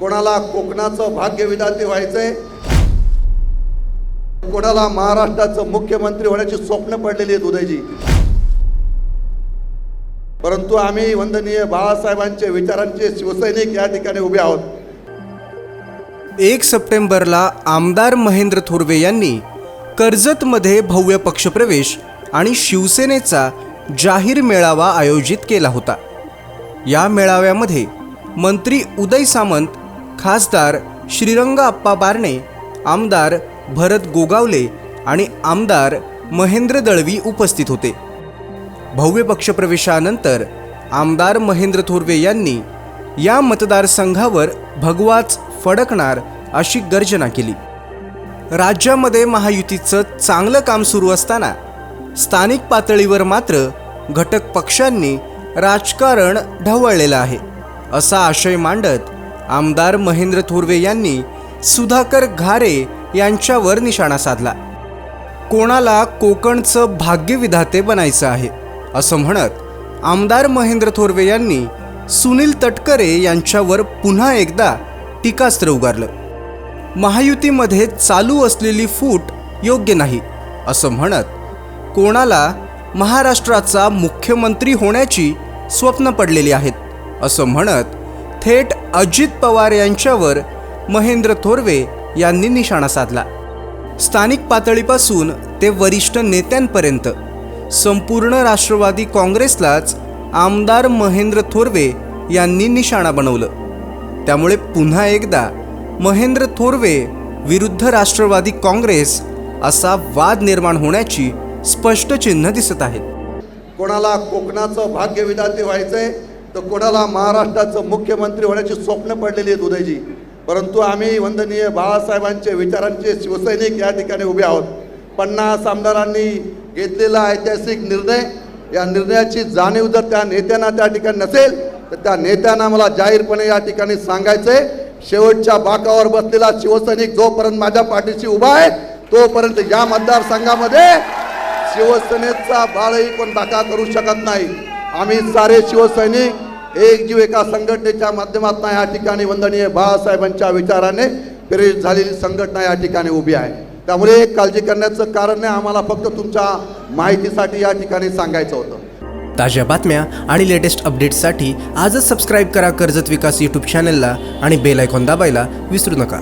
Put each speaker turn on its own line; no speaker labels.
कोणाला कोकणाचं भाग्य विधाते व्हायचंय? कोणाला महाराष्ट्राचं मुख्यमंत्री होण्याची स्वप्न पडलेली आहेत उदयजी परंतु आम्ही वंदनीय बाळासाहेबांचे विचारांचे शिवसैनिक या ठिकाणी उभे आहोत.
एक सप्टेंबरला आमदार महेंद्र थोरवे यांनी कर्जतमध्ये भव्य पक्षप्रवेश आणि शिवसेनेचा जाहीर मेळावा आयोजित केला होता. या मेळाव्यामध्ये मंत्री उदय सामंत खासदार श्रीरंग आप्पा बारणे आमदार भरत गोगावले आणि आमदार महेंद्र दळवी उपस्थित होते. भव्य पक्षप्रवेशानंतर आमदार महेंद्र थोरवे यांनी या मतदारसंघावर भगवाच फडकणार अशी गर्जना केली. राज्यामध्ये महायुतीचं चांगलं काम सुरू असताना स्थानिक पातळीवर मात्र घटक पक्षांनी राजकारण ढवळलेलं आहे असा आशय मांडत आमदार महेंद्र थोरवे यांनी सुधाकर घारे यांच्यावर निशाणा साधला. कोणाला कोकणचं भाग्यविधाते बनायचं आहे असं म्हणत आमदार महेंद्र थोरवे यांनी सुनील तटकरे यांच्यावर पुन्हा एकदा टीकास्त्र उगारलं. महायुतीमध्ये चालू असलेली फूट योग्य नाही असं म्हणत कोणाला महाराष्ट्राचा मुख्यमंत्री होण्याची स्वप्न पडलेली आहेत असं म्हणत थेट अजित पवार यांच्यावर महेंद्र थोरवे यांनी निशाणा साधला. स्थानिक पातळीपासून ते वरिष्ठ नेत्यांपर्यंत संपूर्ण राष्ट्रवादी काँग्रेसलाच आमदार महेंद्र थोरवे यांनी निशाणा बनवलं. त्यामुळे पुन्हा एकदा महेंद्र थोरवे विरुद्ध राष्ट्रवादी काँग्रेस असा वाद निर्माण होण्याची स्पष्ट चिन्ह दिसत आहेत.
कोणाला कोकणाचं भाग्यविधाते व्हायचंय तर कोणाला महाराष्ट्राचं मुख्यमंत्री होण्याची स्वप्न पडलेली आहेत उदयजी. परंतु आम्ही वंदनीय बाळासाहेबांचे विचारांचे शिवसैनिक या ठिकाणी उभे आहोत. पन्नास आमदारांनी घेतलेला ऐतिहासिक निर्णय या निर्णयाची जाणीव जर त्या नेत्यांना त्या ठिकाणी नसेल तर त्या नेत्यांना मला जाहीरपणे या ठिकाणी सांगायचंय. शेवटच्या बाकावर बसलेला शिवसैनिक जोपर्यंत माझ्या पाठीशी उभा आहे तोपर्यंत या मतदारसंघामध्ये शिवसेनेचा बाळही कोण बाका करू शकत नाही. आम्ही सारे शिवसैनिक एक जीव एका संघटनेच्या माध्यमातून या ठिकाणी वंदनीय बाळासाहेबांच्या विचाराने प्रेरित झालेली संघटना या ठिकाणी उभी आहे. त्यामुळे काळजी करण्याचं कारण नाही आम्हाला फक्त तुमच्या माहितीसाठी या ठिकाणी सांगायचं होतं.
ताज्या बातम्या आणि लेटेस्ट अपडेट्ससाठी आजच सबस्क्राईब करा कर्जत विकास यूट्यूब चॅनलला आणि बेल आयकॉन दाबायला विसरू नका.